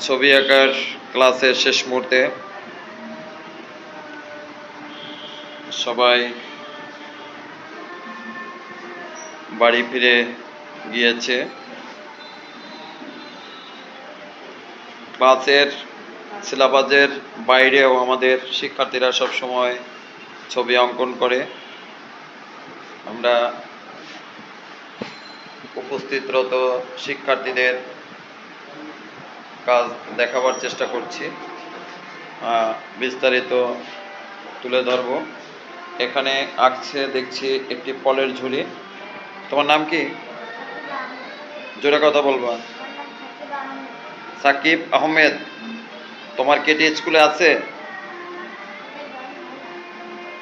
ছবি আঁকার ক্লাসের শেষ মুহূর্তে সবাই বাড়ি ফিরে গিয়েছে। ক্লাসের সিলেবাসের বাইরেও আমাদের শিক্ষার্থীরা সব সময় ছবি অঙ্কন করে। আমরা উপস্থিতরত শিক্ষার্থীদের কাজ দেখাবার চেষ্টা করছি। বিস্তারিত তুলে ধরবো। এখানে আঁকছে, দেখছি একটি ফলের ঝুলি। তোমার নাম কি? জোরে কথা বলবা সাকিব আহমেদ, তোমার কেটি স্কুলে আছে?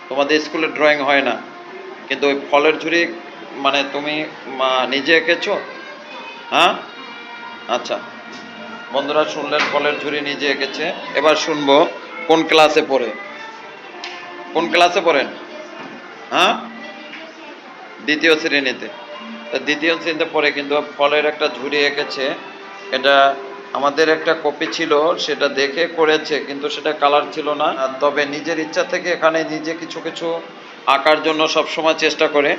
তোমাদের স্কুলে ড্রয়িং হয় না। কিন্তু ওই ফলের ঝুড়ি মানে তুমি নিজে এঁকেছো? হ্যাঁ? আচ্ছা। বন্ধুরা শুনলেন, ফলের ঝুড়ি নিজে এঁকেছে। এবার শুনব কোন ক্লাসে পড়ে। কোন ক্লাসে পড়েন? হ্যাঁ? দ্বিতীয় শ্রেণীতে। দ্বিতীয় শ্রেণীতে পড়ে কিন্তু ফলের একটা ঝুড়ি এঁকেছে। এটা আমাদের একটা কপি ছিল, সেটা দেখে করেছে, কিন্তু সেটা কালার ছিল না। তবে নিজের ইচ্ছা থেকে এখানে নিজে কিছু কিছু আঁকার জন্য সব সময় চেষ্টা করে।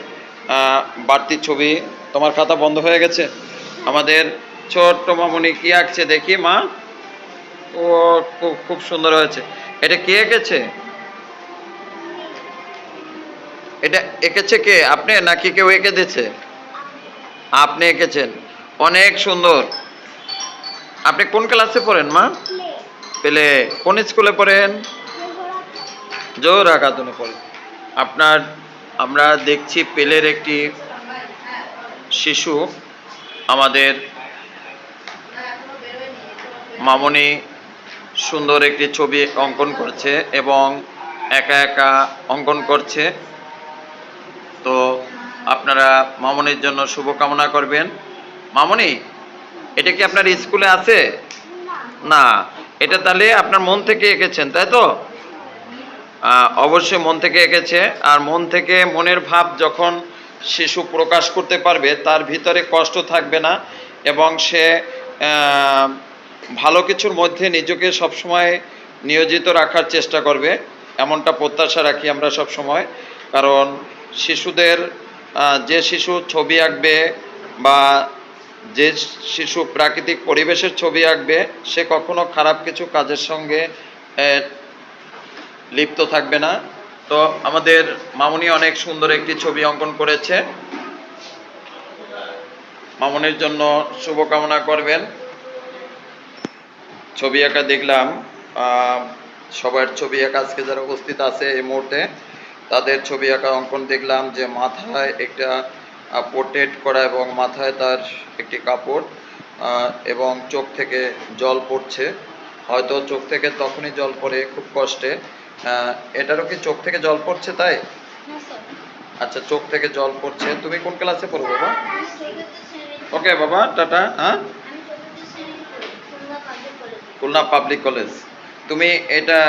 বাড়তি ছবি, তোমার খাতা বন্ধ হয়ে গেছে? আমাদের ছোট্ট মামুনি কি আঁকছে দেখি, মা। ও খুব খুব সুন্দর হয়েছে। এটা কে এঁকেছে? এটা এঁকেছে কে? আপনি নাকি কেউ এঁকে দিয়েছে? আপনি এঁকেছেন। অনেক সুন্দর। আপনি কোন ক্লাসে পড়েন, মা? পেলে। কোন স্কুলে পড়েন? জোর আঘাতনে পড়েন। আপনার, আমরা দেখছি পেলের একটি শিশু আমাদের মামনি সুন্দর একটি ছবি অঙ্কন করছে এবং একা একা অঙ্কন করছে। তো আপনারা মামনির জন্য শুভকামনা করবেন। মামনি, এটা কি আপনার স্কুলে আছে? না, এটা তাহলে আপনার মন থেকে এঁকেছেন, তাই তো? অবশ্যই মন থেকে এঁকেছে, আর মন থেকে মনের ভাব যখন শিশু প্রকাশ করতে পারবে, তার ভিতরে কষ্ট থাকবে না এবং সে ভালো কিছুর মধ্যে নিজেকে সবসময় নিয়োজিত রাখার চেষ্টা করবে, এমনটা প্রত্যাশা রাখি আমরা সব সময় কারণ শিশুদের যে শিশু ছবি আঁকবে বা যে শিশু প্রাকৃতিক পরিবেশের ছবি আঁকবে, সে কখনো খারাপ কিছু কাজের সঙ্গে লিপ্ত থাকবে না। তো আমাদের মামুনি অনেক সুন্দর একটি ছবি অঙ্কন করেছে। মামুনির জন্য শুভকামনা করবেন। ছবি আঁকা দেখলাম সবার ছবি আঁকা আজকে যারা উপস্থিত আছে এই মুহূর্তে তাদের ছবি আঁকা অঙ্কন দেখলাম যে মাথায় একটা পোর্ট্রেট করা এবং মাথায় তার একটি কাপড় এবং চোখ থেকে জল পড়ছে। হয়তো চোখ থেকে তখনই জল পড়ে খুব কষ্টে। এটারও কি চোখ থেকে জল পড়ছে তাই? আচ্ছা চোখ থেকে জল পড়ছে। তুমি কোন ক্লাসে পড়ো বাবা? ওকে বাবা টাটা হ্যাঁ? Khulna public college. তুমি এটা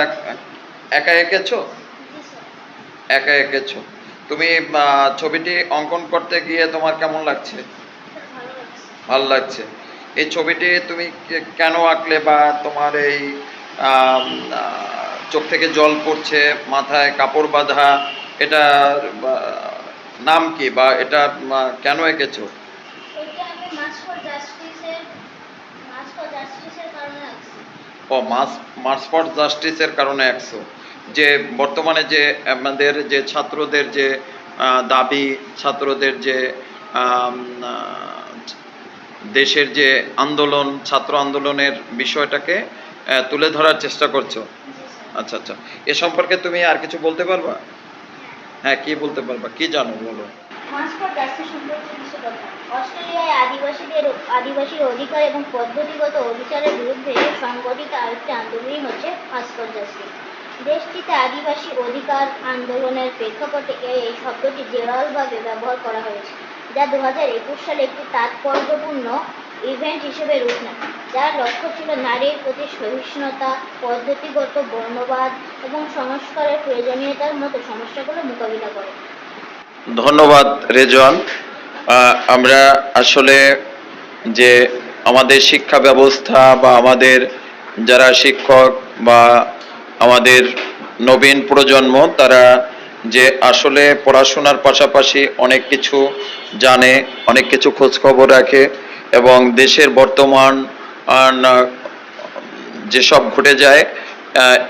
একা এঁকেছো? একা এঁকেছো। তুমি ছবিটি অঙ্কন করতে গিয়ে তোমার কেমন লাগছে? ভালো লাগছে। এই ছবিটি তুমি কেন আঁকলে বা তোমার এই চোখ থেকে জল পড়ছে, মাথায় কাপড় বাঁধা, এটা নাম কি বা এটা কেন এঁকেছো এটা আমি মার্চ ফর জাস্টিসের মার্চ ফর জাস্টিসের কারণে আঁকছি ও মাস মার্চ ফর জাস্টিসের কারণে একশো। যে বর্তমানে যে আমাদের যে ছাত্রদের যে দাবি, ছাত্রদের যে দেশের যে আন্দোলন, ছাত্র আন্দোলনের বিষয়টাকে তুলে ধরার চেষ্টা করছ। আচ্ছা আচ্ছা। এ সম্পর্কে তুমি আর কিছু বলতে পারবা? হ্যাঁ কি বলতে পারবা? কি জানো বলো। অস্ট্রেলিয়ায় আদিবাসীদের, আদিবাসীর অধিকার এবং পদ্ধতিগত অবিচারের বিরুদ্ধে সংগঠিত আরেকটি আন্দোলনই হচ্ছে ফর দেশটিতে আদিবাসী অধিকার আন্দোলনের প্রেক্ষাপটে এই শব্দটি জেরালভাবে ব্যবহার করা হয়েছে, যা দু হাজার একুশ সালে একটি তাৎপর্যপূর্ণ ইভেন্ট হিসেবে রূপ নেয়, যার লক্ষ্য ছিল নারীর প্রতি সহিষ্ণুতা, পদ্ধতিগত বর্ণবাদ এবং সংস্কারের প্রয়োজনীয়তার মতো সমস্যাগুলো মোকাবিলা করে। ধন্যবাদ, রেজওয়ান। আমরা আসলে যে আমাদের শিক্ষা ব্যবস্থা বা আমাদের যারা শিক্ষক বা আমাদের নবীন প্রজন্ম, তারা যে আসলে পড়াশোনার পাশাপাশি অনেক কিছু জানে, অনেক কিছু খোঁজখবর রাখে এবং দেশের বর্তমান যেসব ঘটে যায়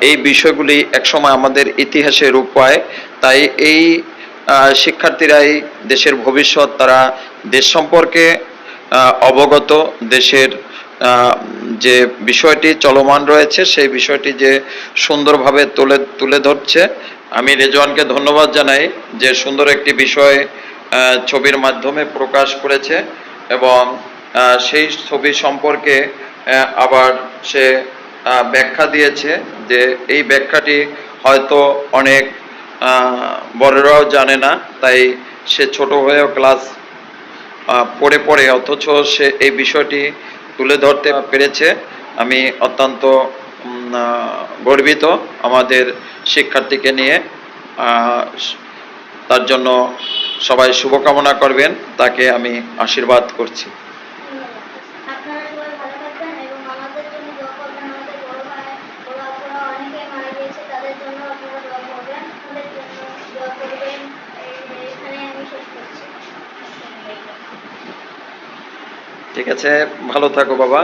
এই বিষয়গুলি একসময় আমাদের ইতিহাসে রূপ পায়। তাই এই শিক্ষার্থীরাই দেশের ভবিষ্যৎ, তারা দেশ সম্পর্কে অবগত, দেশের যে বিষয়টি চলমান রয়েছে, সেই বিষয়টি যে সুন্দরভাবে তুলে তুলে ধরছে। আমি রেজওয়ানকে ধন্যবাদ জানাই যে সুন্দর একটি বিষয় ছবির মাধ্যমে প্রকাশ করেছে এবং সেই ছবি সম্পর্কে আবার সে ব্যাখ্যা দিয়েছে যে এই ব্যাখ্যাটি হয়তো অনেক বড়রাও জানে না, তাই সে ছোট হয়েও ক্লাস পড়ে পড়ে, অথচ সে এই বিষয়টি তুলে ধরতে পেরেছে। আমি অত্যন্ত গর্বিত আমাদের শিক্ষার্থীকে নিয়ে। তার জন্য সবাই শুভকামনা করবেন, তাকে আমি আশীর্বাদ করছি। ঠিক আছে ভালো থাকো বাবা।